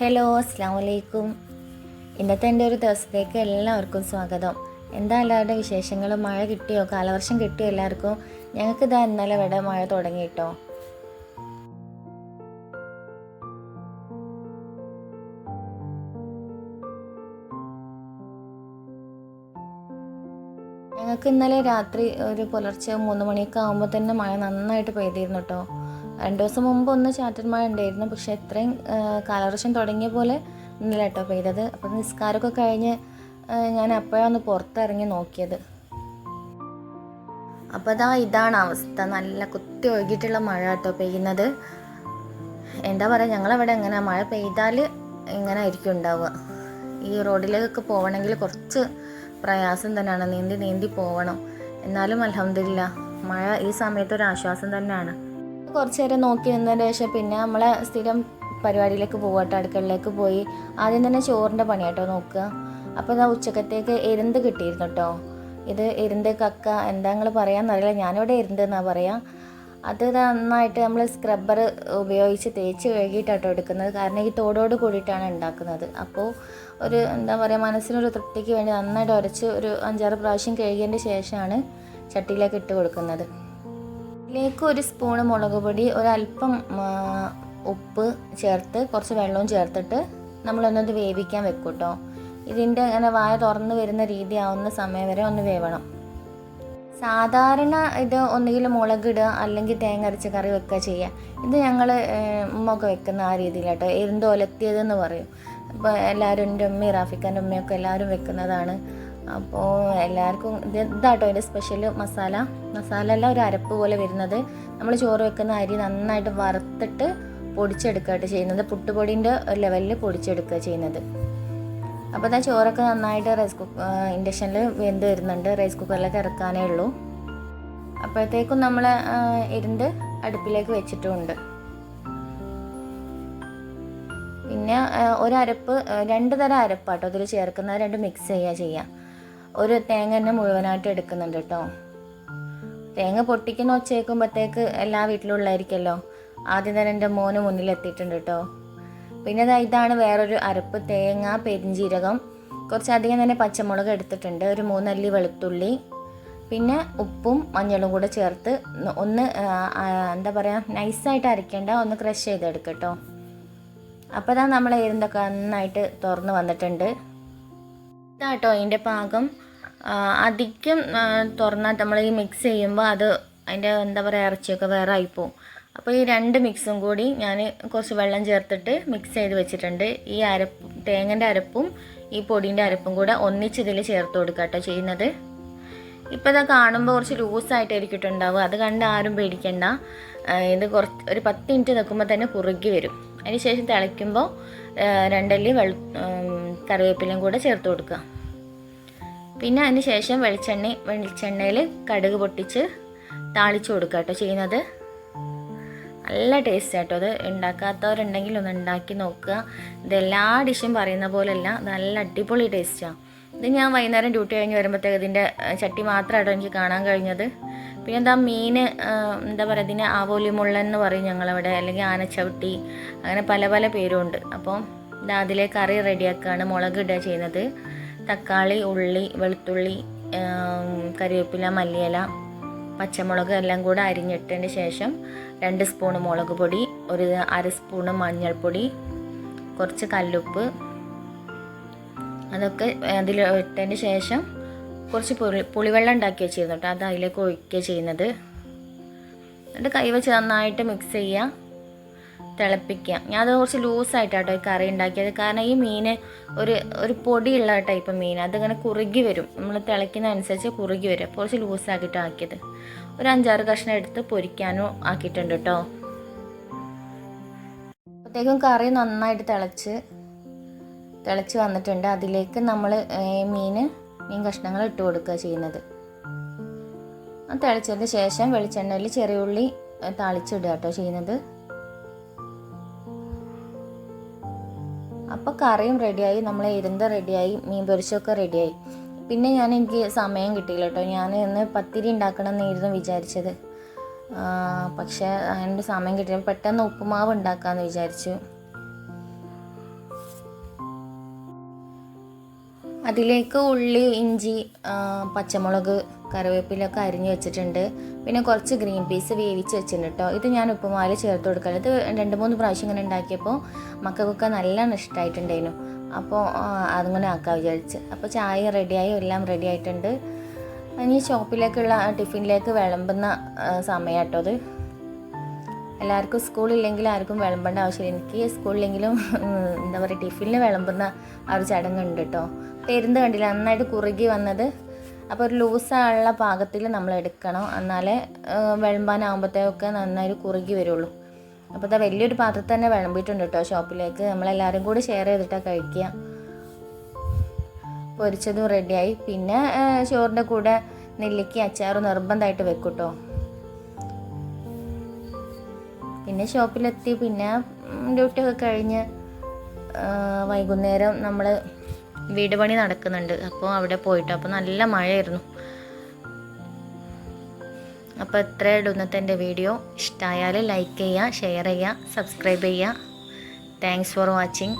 Hello അസ്സാം വലൈക്കും ഇന്നത്തെ എന്റെ ഒരു ദിവസത്തേക്ക് എല്ലാവർക്കും സ്വാഗതം. എന്താ എല്ലാവരുടെ വിശേഷങ്ങൾ മഴ കിട്ടിയോ? കാലവർഷം കിട്ടിയോ എല്ലാവർക്കും? ഞങ്ങൾക്ക് ഇതാ ഇന്നലെ ഇവിടെ മഴ തുടങ്ങി കേട്ടോ. ഞങ്ങൾക്ക് ഇന്നലെ രാത്രി ഒരു പുലർച്ചെ മൂന്ന് മണിയൊക്കെ ആകുമ്പോൾ തന്നെ മഴ നന്നായിട്ട് പെയ്തിരുന്നു കേട്ടോ. രണ്ട് ദിവസം മുമ്പ് ഒന്ന് ചാറ്റൽ മഴ ഉണ്ടായിരുന്നു. പക്ഷേ ഇത്രയും കാലവർഷം തുടങ്ങിയ പോലെ ഇന്നലെ കേട്ടോ പെയ്തത്. അപ്പം നിസ്കാരമൊക്കെ കഴിഞ്ഞ് ഞാൻ അപ്പോഴാണ് പുറത്തിറങ്ങി നോക്കിയത്. അപ്പോൾ അതാ ഇതാണ് അവസ്ഥ. നല്ല കുത്തി ഒഴുകിയിട്ടുള്ള മഴ കേട്ടോ പെയ്യുന്നത്. എന്താ പറയുക ഞങ്ങളവിടെ എങ്ങനെ മഴ പെയ്താൽ ഇങ്ങനെ ആയിരിക്കും ഉണ്ടാവുക. ഈ റോഡിലേക്കൊക്കെ പോകണമെങ്കിൽ കുറച്ച് പ്രയാസം തന്നെയാണ്. നീന്തി നീന്തി പോകണം എന്നാലും അലഹമില്ല മഴ ഈ സമയത്ത് ഒരു ആശ്വാസം തന്നെയാണ്. കുറച്ച് നേരം നോക്കി നിന്നതിന് ശേഷം പിന്നെ നമ്മളെ സ്ഥിരം പരിപാടിയിലേക്ക് പോകട്ടോ അടുക്കളയിലേക്ക് പോയി. ആദ്യം തന്നെ ചോറിന്റെ പണിയാട്ടോ നോക്കുക. അപ്പോൾ ഇതാ ഉച്ചക്കത്തേക്ക് എരുന്ത് കിട്ടിയിരുന്നു കേട്ടോ. ഇത് എരുന്ത് കക്ക എന്താ നിങ്ങൾ പറയാമെന്നറിയില്ല ഞാനിവിടെ എരുന്ത് എന്നാണ് പറയുക അത് നന്നായിട്ട് നമ്മൾ സ്ക്രബ്ബർ ഉപയോഗിച്ച് തേച്ച് കഴുകിയിട്ടാട്ടോ എടുക്കുന്നത്. കാരണം ഈ തോടോട് കൂടിയിട്ടാണ് ഉണ്ടാക്കുന്നത്. അപ്പോൾ ഒരു എന്താ പറയുക മനസ്സിനൊരു തൃപ്തിക്ക് വേണ്ടി നന്നായിട്ട് ഉരച്ച് ഒരു അഞ്ചാറ് പ്രാവശ്യം കഴുകിയതിന്റെ ശേഷമാണ് ചട്ടിയിലേക്ക് ഇട്ട് കൊടുക്കുന്നത്. ഇതിലേക്ക് ഒരു സ്പൂണ് മുളക് പൊടി ഒരല്പം ഉപ്പ് ചേർത്ത് കുറച്ച് വെള്ളവും ചേർത്തിട്ട് നമ്മളൊന്നത് വേവിക്കാൻ വെക്കും കേട്ടോ ഇതിന്റെ അങ്ങനെ വായ തുറന്ന് വരുന്ന രീതി ആവുന്ന സമയം വരെ ഒന്ന് വേവണം. സാധാരണ ഇത് ഒന്നുകിൽ മുളകിടുക അല്ലെങ്കിൽ തേങ്ങ അരച്ച കറി വെക്കുക ചെയ്യുക. ഇത് ഞങ്ങൾ ഉമ്മൊക്കെ വെക്കുന്ന ആ രീതിയിലാട്ടോ. എരുന്തോലത്തിയതെന്ന് പറയും. അപ്പോൾ എല്ലാവരും എന്റെ ഉമ്മയും റാഫിക്കാന്റെ ഉമ്മയൊക്കെ എല്ലാവരും വെക്കുന്നതാണ്. അപ്പോൾ എല്ലാവർക്കും ഇത് ഇതാട്ടോ അതിന്റെ സ്പെഷ്യൽ മസാല. മസാല എല്ലാം ഒരു അരപ്പ് പോലെ വരുന്നത്. നമ്മൾ ചോറ് വെക്കുന്ന അരി നന്നായിട്ട് വറുത്തിട്ട് പൊടിച്ചെടുക്കുകയായിട്ട് ചെയ്യുന്നത്. പുട്ടുപൊടിന്റെ ലെവലിൽ പൊടിച്ചെടുക്കുക ചെയ്യുന്നത്. അപ്പോൾ ഇതാ ചോറൊക്കെ നന്നായിട്ട് റൈസ് കുക്ക് ഇൻഡക്ഷനിൽ വെന്ത് വരുന്നുണ്ട്. റൈസ് കുക്കറിലേക്ക് ഇറക്കാനേ ഉള്ളൂ. അപ്പോഴത്തേക്കും നമ്മൾ ഇരുണ്ട് അടുപ്പിലേക്ക് വെച്ചിട്ടുമുണ്ട് പിന്നെ ഒരു അരപ്പ് രണ്ട് തരം അരപ്പാട്ടോ ഇതിൽ ചേർക്കുന്നത്. രണ്ട് മിക്സ് ചെയ്യുക ചെയ്യാം. ഒരു തേങ്ങ തന്നെ മുഴുവനായിട്ട് എടുക്കുന്നുണ്ട് കേട്ടോ. തേങ്ങ പൊട്ടിക്കുന്ന ഒച്ച കേൾക്കുമ്പോഴത്തേക്ക് എല്ലാ വീട്ടിലും ഉള്ളായിരിക്കുമല്ലോ. ആദ്യം തന്നെ എന്റെ മോന് മുന്നിലെത്തിയിട്ടുണ്ട് കേട്ടോ. പിന്നെ ഇതാണ് വേറൊരു അരപ്പ് തേങ്ങ പെരിഞ്ചീരകം. കുറച്ചധികം തന്നെ പച്ചമുളക് എടുത്തിട്ടുണ്ട്. ഒരു മൂന്നല്ലി വെളുത്തുള്ളി. പിന്നെ ഉപ്പും മഞ്ഞളും കൂടെ ചേർത്ത് ഒന്ന് എന്താ പറയുക നൈസായിട്ട് അരയ്ക്കേണ്ട ഒന്ന് ക്രഷ് ചെയ്തെടുക്കട്ടോ കേട്ടോ. അപ്പോൾ തന്നെ നമ്മൾ ഇരുന്നൊക്കെ നന്നായിട്ട് തുറന്ന് വന്നിട്ടുണ്ട്. ഇതാട്ടോ അതിന്റെ പാകം. അധികം തുറന്നാൽ നമ്മൾ ഈ മിക്സ് ചെയ്യുമ്പോൾ അത് അതിന്റെ എന്താ പറയുക ഇറച്ചിയൊക്കെ വേറെ ആയിപ്പോവും. അപ്പോൾ ഈ രണ്ട് മിക്സും കൂടി ഞാൻ കുറച്ച് വെള്ളം ചേർത്തിട്ട് മിക്സ് ചെയ്ത് വെച്ചിട്ടുണ്ട്. ഈ അരപ്പ് തേങ്ങന്റെ അരപ്പും ഈ പൊടിന്റെ അരപ്പും കൂടെ ഒന്നിച്ചിതിൽ ചേർത്ത് കൊടുക്കുക കേട്ടോ ചെയ്യുന്നത്. ഇപ്പോൾ ഇതാ കാണുമ്പോൾ കുറച്ച് ലൂസായിട്ടായിരിക്കും ഉണ്ടാവുക അത് കണ്ട് ആരും പേടിക്കണ്ട. ഇത് കുറച്ച് ഒരു പത്ത് മിനിറ്റ് നിൽക്കുമ്പോൾ തന്നെ കുറുകി വരും. അതിന് ശേഷം തിളയ്ക്കുമ്പോൾ രണ്ടല്ലി വെളു ഉം, കറിവേപ്പിലയും കൂടെ ചേർത്ത് കൊടുക്കുക. പിന്നെ അതിന് ശേഷം വെളിച്ചെണ്ണ വെളിച്ചെണ്ണയിൽ കടുക് പൊട്ടിച്ച് താളിച്ചു കൊടുക്കുക കേട്ടോ ചെയ്യുന്നത്. നല്ല ടേസ്റ്റ് ആയിട്ടോ അത്. ഉണ്ടാക്കാത്തവരുണ്ടെങ്കിൽ ഒന്ന് ഉണ്ടാക്കി നോക്കുക. ഇതെല്ലാ ഡിഷും പറയുന്ന പോലെയല്ല നല്ല അടിപൊളി ടേസ്റ്റാണ് ഇത് ഞാൻ വൈകുന്നേരം ഡ്യൂട്ടി കഴിഞ്ഞ് വരുമ്പോഴത്തേക്ക് ഇതിന്റെ ചട്ടി മാത്രമായിട്ടോ എനിക്ക് കാണാൻ കഴിഞ്ഞത്. പിന്നെ എന്താ മീൻ എന്താ പറയുക ഇതിന് ആവോലി മുള്ളൻ എന്ന് പറയും ഞങ്ങളവിടെ അല്ലെങ്കിൽ ആനച്ചവിട്ടി അങ്ങനെ പല പല പേരുമുണ്ട് അപ്പം ഇത് അതിലെ കറി റെഡിയാക്കുകയാണ് മുളക് ഇടുക ചെയ്യുന്നത്. തക്കാളി ഉള്ളി വെളുത്തുള്ളി കറിവേപ്പില മല്ലിയില പച്ചമുളക് എല്ലാം കൂടെ അരിഞ്ഞിട്ടതിന് ശേഷം രണ്ട് സ്പൂണ് മുളക് പൊടി ഒരു അര സ്പൂണ് മഞ്ഞൾപ്പൊടി കുറച്ച് കല്ലുപ്പ്. അതൊക്കെ അതിൽ ഇട്ടതിന് ശേഷം കുറച്ച് പുളി പുളിവെള്ളം ഉണ്ടാക്കി വെച്ചിരുന്നു കേട്ടോ. അത് അതിലേക്ക് ഒഴിക്കുക ചെയ്യുന്നത്. എന്നിട്ട് കൈ വെച്ച് നന്നായിട്ട് മിക്സ് ചെയ്യുക. തിളപ്പിക്കുക. ഞാൻ അത് കുറച്ച് ലൂസായിട്ടാട്ടോ ഈ കറി ഉണ്ടാക്കിയത്. കാരണം ഈ മീൻ ഒരു ഒരു പൊടിയുള്ള ടൈപ്പ് മീൻ അതിങ്ങനെ കുറുകി വരും. നമ്മൾ തിളയ്ക്കുന്നതനുസരിച്ച് കുറുകി വരും. അപ്പോൾ കുറച്ച് ലൂസാക്കിയിട്ട് ആക്കിയത്. ഒരു അഞ്ചാറ് കഷ്ണം എടുത്ത് പൊരിക്കാനും ആക്കിയിട്ടുണ്ട് കേട്ടോ. അപ്പോഴത്തേക്കും കറി നന്നായിട്ട് തിളച്ച് തിളച്ച് വന്നിട്ടുണ്ട്. അതിലേക്ക് നമ്മൾ മീൻ മീൻ കഷ്ണങ്ങൾ ഇട്ട് കൊടുക്കുക ചെയ്യുന്നത്. തിളച്ചതിന് ശേഷം വെളിച്ചെണ്ണയിൽ ചെറിയ ഉള്ളി ഏ, താളിച്ചിടുക കേട്ടോ ചെയ്യുന്നത്. അപ്പോൾ കറിയും റെഡിയായി നമ്മളെ ഇരുന്ത റെഡിയായി മീൻ പൊരിച്ചൊക്കെ റെഡിയായി പിന്നെ ഞാൻ എനിക്ക് സമയം കിട്ടിയില്ല കേട്ടോ. ഞാൻ ഇന്ന് പത്തിരി ഉണ്ടാക്കണം എന്നായിരുന്നു വിചാരിച്ചത്. പക്ഷേ അതിന്റെ സമയം കിട്ടിയില്ല. പെട്ടെന്ന് ഉപ്പുമാവ് ഉണ്ടാക്കാമെന്ന് വിചാരിച്ചു. അതിലേക്ക് ഉള്ളി ഇഞ്ചി പച്ചമുളക് കറിവേപ്പിലൊക്കെ അരിഞ്ഞ് വെച്ചിട്ടുണ്ട്. പിന്നെ കുറച്ച് ഗ്രീൻ പീസ് വേവിച്ച് വെച്ചിട്ടുണ്ട് കേട്ടോ ഇത് ഞാൻ ഉപ്പുമാൽ ചേർത്ത് കൊടുക്കാം ഇത് രണ്ട് മൂന്ന് പ്രാവശ്യം ഇങ്ങനെ ഉണ്ടാക്കിയപ്പോൾ മക്കൾക്കൊക്കെ നല്ലോണം ഇഷ്ടമായിട്ടുണ്ടായിരുന്നു അപ്പോൾ അതിങ്ങനെ ആക്കാൻ വിചാരിച്ച്. അപ്പോൾ ചായ റെഡിയായി എല്ലാം റെഡി ആയിട്ടുണ്ട്. ഇനി ഷോപ്പിലേക്കുള്ള ടിഫിനിലേക്ക് വിളമ്പുന്ന സമയം കേട്ടോ അത് എല്ലാവർക്കും സ്കൂളില്ലെങ്കിൽ ആർക്കും വിളമ്പേണ്ട ആവശ്യമില്ല. എനിക്ക് സ്കൂളിലെങ്കിലും എന്താ പറയുക ടിഫിനിൽ വിളമ്പുന്ന ആ ഒരു ചടങ്ങുണ്ട് കേട്ടോ പെരുന്ന് കണ്ടില്ല നന്നായിട്ട് കുറുകി വന്നത് അപ്പോൾ ഒരു ലൂസായുള്ള പാകത്തിൽ നമ്മൾ എടുക്കണം. എന്നാലേ വിളമ്പാനാകുമ്പോഴത്തേക്കൊക്കെ നന്നായി കുറുകി വരുള്ളൂ. അപ്പോൾ ഇതാ വലിയൊരു പാത്രത്തിൽ തന്നെ വിളമ്പിയിട്ടുണ്ട് കേട്ടോ ഷോപ്പിലേക്ക്. നമ്മളെല്ലാവരും കൂടി ഷെയർ ചെയ്തിട്ടാണ് കഴിക്കുക. പൊരിച്ചതും റെഡിയായി. പിന്നെ ചോറിന്റെ കൂടെ നെല്ലിക്ക അച്ചാറ് നിർബന്ധമായിട്ട് വെക്കും കേട്ടോ പിന്നെ ഷോപ്പിലെത്തി. പിന്നെ ഡ്യൂട്ടിയൊക്കെ കഴിഞ്ഞ് വൈകുന്നേരം നമ്മൾ വീട് പണി നടക്കുന്നുണ്ട്. അപ്പോൾ അവിടെ പോയിട്ട് അപ്പോൾ നല്ല മഴയായിരുന്നു. അപ്പോൾ ഇത്രേ ഇടുന്നത്തെ എന്റെ വീഡിയോ. ഇഷ്ടമായാൽ ലൈക്ക് ചെയ്യുക ഷെയർ ചെയ്യുക സബ്സ്ക്രൈബ് ചെയ്യുക. Thanks for watching